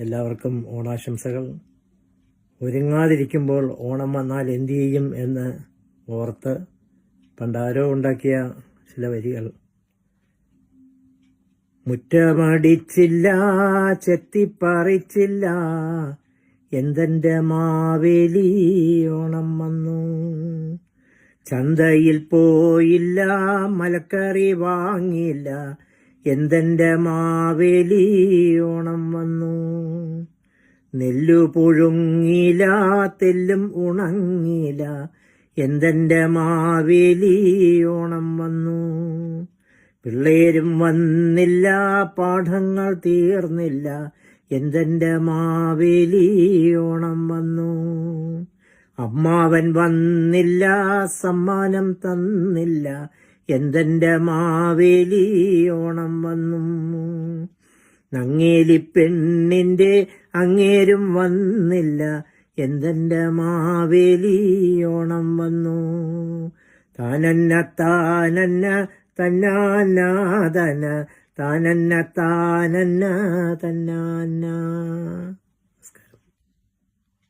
എല്ലാവർക്കും ഓണാശംസകൾ. ഒരുങ്ങാതിരിക്കുമ്പോൾ ഓണം വന്നാൽ എന്തു ചെയ്യും എന്ന് ഓർത്ത് പണ്ടാരോ ഉണ്ടാക്കിയ ചില വരികൾ. മുറ്റമടിച്ചില്ല ചെത്തിപ്പറിച്ചില്ല എന്തെന്റെ മാവേലി ഓണം വന്നു. ചന്തയിൽ പോയില്ല മലക്കറി വാങ്ങിയില്ല എന്തെന്റെ മാവേലി ഓണം നെല്ലു പുഴുങ്ങില തെല്ലും ഉണങ്ങില. എന്തെന്റെ മാവേലി ഓണം വന്നു. പിള്ളേരും വന്നില്ല പാഠങ്ങൾ തീർന്നില്ല. എന്തെന്റെ മാവേലി ഓണം വന്നു. അമ്മാവൻ വന്നില്ല സമ്മാനം തന്നില്ല. എന്തെന്റെ മാവേലി ഓണം വന്നു. നങ്ങേലി പെണ്ണിന്റെ അങ്ങേരും വന്നില്ല. എന്തെന്റെ മാവേലി ഓണം വന്നു? താനന്ന താനന്ന തന്നാനാതന താനന്ന താനന്ന തന്നാന.